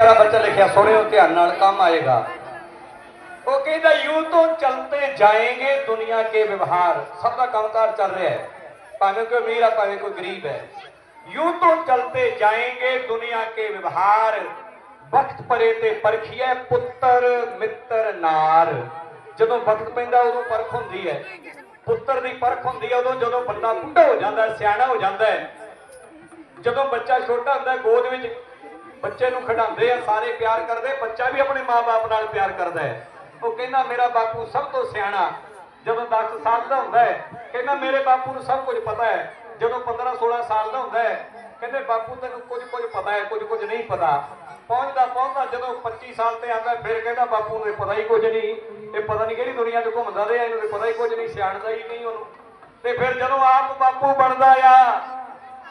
ਮੇਰਾ ਬੱਚਾ ਲਿਖਿਆ, ਸੁਣਿਓ ਧਿਆਨ ਨਾਲ, ਕੰਮ ਆਏਗਾ। ਉਹ ਕਹਿੰਦਾ, ਯੂ ਤੋਂ ਚਲਤੇ ਜਾਏਂਗੇ ਦੁਨੀਆ ਕੇ ਵਿਵਹਾਰ। ਸਭ ਦਾ ਕੰਮਕਾਰ ਚੱਲ ਰਿਹਾ ਹੈ। ਭਾਵੇਂ ਕੋਈ ਅਮੀਰ ਹੈ ਭਾਵੇਂ ਕੋਈ ਗਰੀਬ ਹੈ। ਯੂ ਤੋਂ ਚਲਤੇ ਜਾਏਂਗੇ ਦੁਨੀਆ ਕੇ ਵਿਵਹਾਰ। ਵਕਤ ਪਰੇ ਤੇ ਪਰਖੀਐ ਪੁੱਤਰ ਮਿੱਤਰ ਨਾਰ। ਜਦੋਂ ਵਕਤ ਪੈਂਦਾ, ਉਦੋਂ ਪਰਖ ਹੁੰਦੀ ਹੈ। ਪੁੱਤਰ ਦੀ ਪਰਖ ਹੁੰਦੀ ਹੈ, ਉਦੋਂ ਜਦੋਂ ਬੰਦਾ ਬੁੱਢਾ ਹੋ ਜਾਂਦਾ ਸਿਆਣਾ ਹੋ ਜਾਂਦਾ ਜਦੋਂ ਬੱਚਾ ਛੋਟਾ ਹੁੰਦਾ ਗੋਦ ਵਿੱਚ ਬੱਚੇ ਨੂੰ ਖਿਡਾਉਂਦੇ ਆ, ਸਾਰੇ ਪਿਆਰ ਕਰਦੇ, ਬੱਚਾ ਵੀ ਆਪਣੇ ਮਾਪੇ ਨਾਲ ਪਿਆਰ ਕਰਦਾ ਹੈ। ਉਹ ਕਹਿੰਦਾ, ਮੇਰਾ ਬਾਪੂ ਸਭ ਤੋਂ ਸਿਆਣਾ ਜਦੋਂ 10 ਸਾਲ ਦਾ ਹੁੰਦਾ ਹੈ, ਕਹਿੰਦਾ, ਮੇਰੇ ਬਾਪੂ ਨੂੰ ਸਭ ਕੁਝ ਪਤਾ ਹੈ। ਜਦੋਂ 15 16 ਸਾਲ ਦਾ ਹੁੰਦਾ ਹੈ, ਕਹਿੰਦੇ, ਬਾਪੂ, ਤੈਨੂੰ ਕੁਝ ਕੁਝ ਪਤਾ ਹੈ ਕੁਝ ਕੁਝ ਨਹੀਂ ਪਤਾ। ਪਹੁੰਚਦਾ ਪਹੁੰਚਦਾ ਜਦੋਂ 25 ਸਾਲ ਤੇ ਆਉਂਦਾ, ਫਿਰ ਕਹਿੰਦਾ, ਬਾਪੂ ਨੂੰ ਇਹ ਪਤਾ ਹੀ ਕੁਝ ਨਹੀਂ। ਇਹ ਪਤਾ ਨਹੀਂ ਕਿਹੜੀ ਦੁਨੀਆ 'ਚ ਘੁੰਮਦਾ ਰਿਹਾ, ਇਹਨੂੰ ਪਤਾ ਹੀ ਕੁਝ ਨਹੀਂ, ਸਿਆਣਦਾ ਹੀ ਨਹੀਂ ਉਹਨੂੰ। ਤੇ ਫਿਰ ਜਦੋਂ ਆਪ ਬਾਪੂ ਬਣਦਾ ਆ,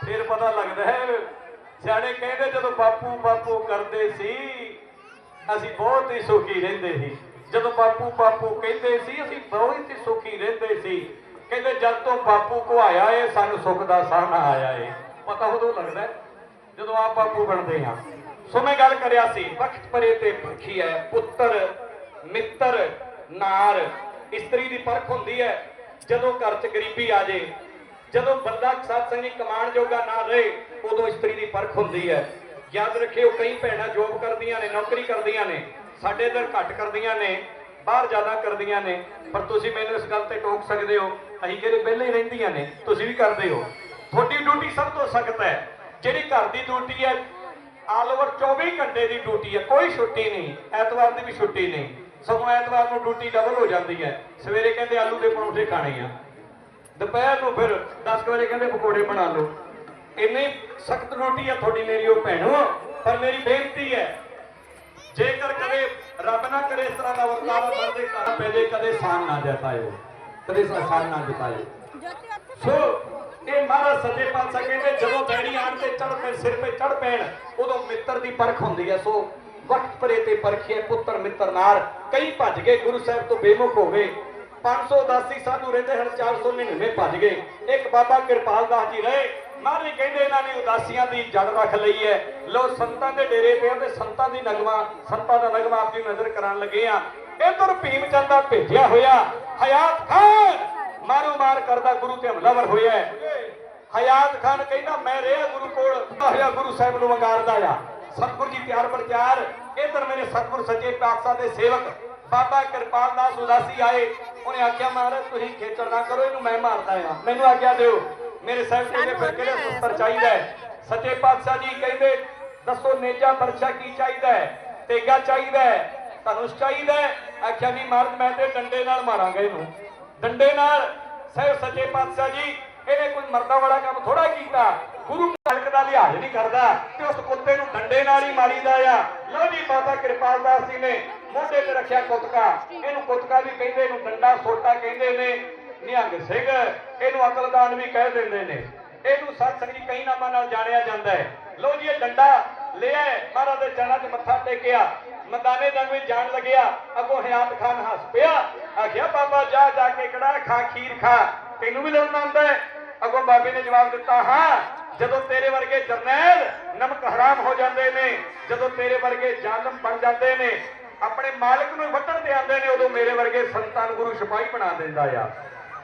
ਫਿਰ ਪਤਾ ਲੱਗਦਾ ਹੈ ਸਿਆਣੇ ਕਹਿੰਦੇ ਜਦੋਂ ਬਾਪੂ ਬਾਪੂ ਕਰਦੇ ਸੀ, ਅਸੀਂ ਬਹੁਤ ਹੀ ਸੁਖੀ ਰਹਿੰਦੇ ਸੀ। ਜਦੋਂ ਬਾਪੂ ਬਾਪੂ ਕਹਿੰਦੇ ਸੀ, ਅਸੀਂ ਬਹੁਤ ਹੀ ਸੁਖੀ ਰਹਿੰਦੇ ਸੀ। ਕਹਿੰਦੇ, ਜਦ ਤੋਂ ਬਾਪੂ ਕੋ ਆਇਆ ਏ, ਸਾਨੂੰ ਸੁੱਖ ਦਾ ਸਾਹਮਣਾ ਆਇਆ ਏ। ਪਤਾ ਉਦੋਂ ਲੱਗਦਾ ਜਦੋਂ ਆਪ ਬਾਪੂ ਬਣਦੇ ਆ ਸੋ ਮੈਂ ਗੱਲ ਕਰਿਆ ਸੀ, ਵਕਤ ਪਰੇ ਤੇ ਪਰਖੀ ਹੈ, ਪੁੱਤਰ, ਮਿੱਤਰ, ਨਾਰ, ਇਸਤਰੀ ਦੀ ਪਰਖ ਹੁੰਦੀ ਹੈ। ਜਦੋਂ ਘਰ 'ਚ ਗਰੀਬੀ ਆ ਜੇ ਜਦੋਂ ਬੰਦਾ ਸਤਸੰਗੀ ਕਮਾਣ ਜੋਗਾ ਨਾ ਰਹੇ, ਉਦੋਂ ਇਸਤਰੀ ਦੀ ਪਰਖ ਹੁੰਦੀ ਹੈ। ਯਾਦ ਰੱਖਿਓ, ਕਈ ਭੈਣਾਂ ਜੋਬ ਕਰਦੀਆਂ ਨੇ, ਨੌਕਰੀ ਕਰਦੀਆਂ ਨੇ, ਸਾਡੇ ਇਧਰ ਘੱਟ ਕਰਦੀਆਂ ਨੇ, ਬਾਹਰ ਜ਼ਿਆਦਾ ਕਰਦੀਆਂ ਨੇ, ਪਰ ਤੁਸੀਂ ਮੈਨੂੰ ਇਸ ਗੱਲ ਤੇ ਟੋਕ ਸਕਦੇ ਹੋ, ਅਸੀਂ ਜਿਹੜੇ ਪਹਿਲੇ ਹੀ ਰਹਿੰਦੀਆਂ ਨੇ, ਤੁਸੀਂ ਵੀ ਕਰਦੇ ਹੋ। ਤੁਹਾਡੀ ਡਿਊਟੀ ਸਭ ਤੋਂ ਸਖਤ ਹੈ। ਜਿਹੜੀ ਘਰ ਦੀ ਡਿਊਟੀ ਹੈ, ਆਲ ਓਵਰ 24 ਘੰਟੇ ਦੀ ਡਿਊਟੀ ਹੈ, ਕੋਈ ਛੁੱਟੀ ਨਹੀਂ, ਐਤਵਾਰ ਦੀ ਵੀ ਛੁੱਟੀ ਨਹੀਂ। ਸਗੋਂ ਐਤਵਾਰ ਨੂੰ ਡਿਊਟੀ ਡਬਲ ਹੋ ਜਾਂਦੀ ਹੈ। ਸਵੇਰੇ ਕਹਿੰਦੇ ਆਲੂ ਦੇ ਪਰੌਂਠੇ ਖਾਣੇ ਆ। ਦੁਪਹਿਰ ਨੂੰ ਫਿਰ 10 ਵਜੇ ਕਹਿੰਦੇ ਪਕੌੜੇ ਬਣਾ ਲਓ। ਇੰਨੀ ਸਖਤ ਰੋਟੀ ਆ ਤੁਹਾਡੀ ਮੇਰੀ ਉਹ ਭੈਣੋ ਪਰ ਮੇਰੀ ਬੇਨਤੀ ਹੈ ਜੇਕਰ ਕਦੇ ਰੱਬ ਨਾ ਕਰੇ ਇਸ ਤਰ੍ਹਾਂ ਦਾ ਵਰਤਾਰਾ ਮਰਦੇ ਘਰ ਪੈ ਜੇ ਕਦੇ ਸਾਨ ਨਾ ਜਤਾਇਓ ਕਦੇ ਸਾਨ ਨਾ ਜਤਾਇਓ। ਸੋ ਇਹ ਮਹਾਰਾਜ ਸੱਚੇ ਪਾਤਸ਼ਾਹ ਕਹਿੰਦੇ ਜਦੋਂ ਬੈਣੀ ਆਣ ਤੇ ਚੜ ਪੈ ਸਿਰ ਤੇ ਚੜ ਪੈਣ ਉਦੋਂ ਮਿੱਤਰ ਦੀ ਪਰਖ ਹੁੰਦੀ ਹੈ। ਸੋ ਵਕਤ ਪਰੇ ਤੇ ਪਰਖੀਏ ਪੁੱਤਰ ਮਿੱਤਰ ਨਾਰ ਕਈ ਭੱਜ ਗਏ ਗੁਰੂ ਸਾਹਿਬ ਤੋਂ ਬੇਮੁਖ ਹੋ ਗਏ। 580 ਸਾਧੂ ਰਹਿੰਦੇ ਹਨ 499 ਭੱਜ ਗਏ। ਇੱਕ ਬਾਬਾ ਕਿਰਪਾਲ ਦਾਸ ਜੀ ਰਹੇ ਮਹਾਰਾਜ ਕਹਿੰਦੇ ਇਹਨਾਂ ਨੇ ਉਦਾਸੀਆਂ ਦੀ ਜੜ ਰੱਖ ਲਈ ਹੈ। ਲੋ ਸੰਤਾਂ ਦੇ ਡੇਰੇ ਤੇ ਤੇ ਸੰਤਾਂ ਦੀ ਨਗਮਾ, ਸੰਤਾਂ ਦਾ ਨਗਮਾ ਆਪਣੀ ਨਜ਼ਰ ਕਰਾਉਣ ਲੱਗੇ ਆ। ਇਧਰ ਭੀਮ ਚੰਦ ਦਾ ਭੇਜਿਆ ਹੋਇਆ, ਹਯਾਤ ਖਾਨ! ਮਾਰੋ ਮਾਰ ਕਰਦਾ ਗੁਰੂ ਤੇ ਹਮਲਾਵਰ ਹੋਇਆ ਹਯਾਤ ਖਾਨ ਕਹਿੰਦਾ, ਮੈਂ ਰਿਹਾ ਗੁਰੂ ਕੋਲ ਹੋਇਆ ਗੁਰੂ ਸਾਹਿਬ ਨੂੰ ਵੰਗਾਰਦਾ ਆ। ਸਤਿਗੁਰ ਜੀ ਪਿਆਰ ਪ੍ਰਚਾਰ, ਇਧਰ ਮੇਰੇ ਸਤਿਗੁਰ ਸੱਚੇ ਪਾਤਸ਼ਾਹ ਦੇ ਸੇਵਕ, ਬਾਬਾ ਕਿਰਪਾਲ ਦਾਸ ਉਦਾਸੀ ਆਏ। ਉਹਨੇ ਆਖਿਆ ਮਹਾਰਾਜ ਤੁਸੀਂ ਖੇਚਲ ਨਾ ਕਰੋ ਇਹਨੂੰ ਮੈਂ ਮਾਰਦਾ ਆ ਮੈਨੂੰ ਆਗਿਆ ਦਿਓ। ਮੇਰੇ ਸਾਹਿਬ ਜੀ ਨੇ ਫਿਰ ਕਿਹੜਾ ਸੁਸਤਰ ਚਾਹੀਦਾ ਹੈ? ਸੱਚੇ ਪਾਤਸ਼ਾਹ ਜੀ ਕਹਿੰਦੇ ਦੱਸੋ ਨੇਜਾ ਬਰਛਾ ਕੀ ਚਾਹੀਦਾ ਹੈ? ਤੇਗਾ ਚਾਹੀਦਾ ਹੈ? ਧਨੁਸ਼ ਚਾਹੀਦਾ ਹੈ? ਆਖਿਆ ਵੀ ਮਹਾਰਾਜ ਮੈਂ ਤੇ ਡੰਡੇ ਨਾਲ ਮਾਰਾਂਗਾ ਇਹਨੂੰ। ਡੰਡੇ ਨਾਲ ਸਹਿਬ ਸੱਚੇ ਪਾਤਸ਼ਾਹ ਜੀ ਇਹਨੇ ਕੋਈ ਮਰਦਾ ਵਾਲਾ ਕੰਮ ਥੋੜਾ ਕੀਤਾ। ਗੁਰੂ ਨਾਨਕ ਦਾ ਲਿਹਾਜ਼ ਨਹੀਂ ਕਰਦਾ ਤੇ ਉਸ ਕੁੱਤੇ ਨੂੰ ਡੰਡੇ ਨਾਲ ਹੀ ਮਾਰੀਦਾ ਆ। ਲਓ ਜੀ ਬਾਬਾ ਕਿਰਪਾਲ ਦਾਸ ਜੀ ਨੇ ਮੋਢੇ ਤੇ ਰੱਖਿਆ ਕੁੱਤਕਾ। ਇਹਨੂੰ ਕੁੱਤਕਾ ਵੀ ਕਹਿੰਦੇ ਇਹਨੂੰ ਡੰਡਾ ਸੋਟਾ ਕਹਿੰਦੇ ਨੇ। ਨਿਹੰਗ ਸਿੰਘ, ਇਹਨੂੰ ਅਕਲਦਾਨ ਵੀ ਕਹਿ ਦਿੰਦੇ ਨੇ। ਇਹਨੂੰ ਸਤਸੰਗ ਜੀ ਕਈ ਨਾਮਾਂ ਨਾਲ ਜਾਣਿਆ ਜਾਂਦਾ ਹੈ। ਲਓ ਜੀ, ਇਹ ਡੰਡਾ ਲਿਆ ਮਹਾਰਾਜ ਦੇ ਚਰਨਾਂ 'ਚ ਮੱਥਾ ਟੇਕਿਆ। ਮੈਦਾਨੇ ਜੰਗ ਵਿੱਚ ਜਾਣ ਲੱਗਿਆ। ਅੱਗੋਂ ਹਯਾਤ ਖਾਨ ਹੱਸ ਪਿਆ। ਆਖਿਆ, ਬਾਬਾ, ਜਾ ਜਾ ਕੇ ਕੜਾ ਖਾ, ਖੀਰ ਖਾ? ਤੈਨੂੰ ਵੀ ਲਾਉਣਾ ਆਉਂਦਾ ਹੈ? ਅੱਗੋਂ ਬਾਬੇ ਨੇ ਜਵਾਬ ਦਿੱਤਾ, ਹਾਂ, ਜਦੋਂ ਤੇਰੇ ਵਰਗੇ ਜਰਨੈਲ ਨਮਕ ਹਰਾਮ ਹੋ ਜਾਂਦੇ ਨੇ, ਜਦੋਂ ਤੇਰੇ ਵਰਗੇ ਜ਼ਾਲਮ ਬਣ ਜਾਂਦੇ ਨੇ ਆਪਣੇ ਮਾਲਕ ਨੂੰ ਵੱਟਣ ਤੇ ਆਉਂਦੇ ਨੇ, ਉਦੋਂ ਮੇਰੇ ਵਰਗੇ ਸੰਤਾਂ ਨੂੰ ਗੁਰੂ ਸਿਪਾਹੀ ਬਣਾ ਦਿੰਦਾ ਆ।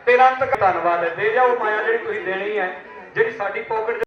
ਤੇਰਾ ਅੰਤ ਧੰਨਵਾਦ ਹੈ। ਦੇ ਜਾਓ ਮਾਇਆ ਜਿਹੜੀ ਤੁਸੀਂ ਦੇਣੀ ਹੈ, ਜਿਹੜੀ ਸਾਡੀ ਪੋਕਟ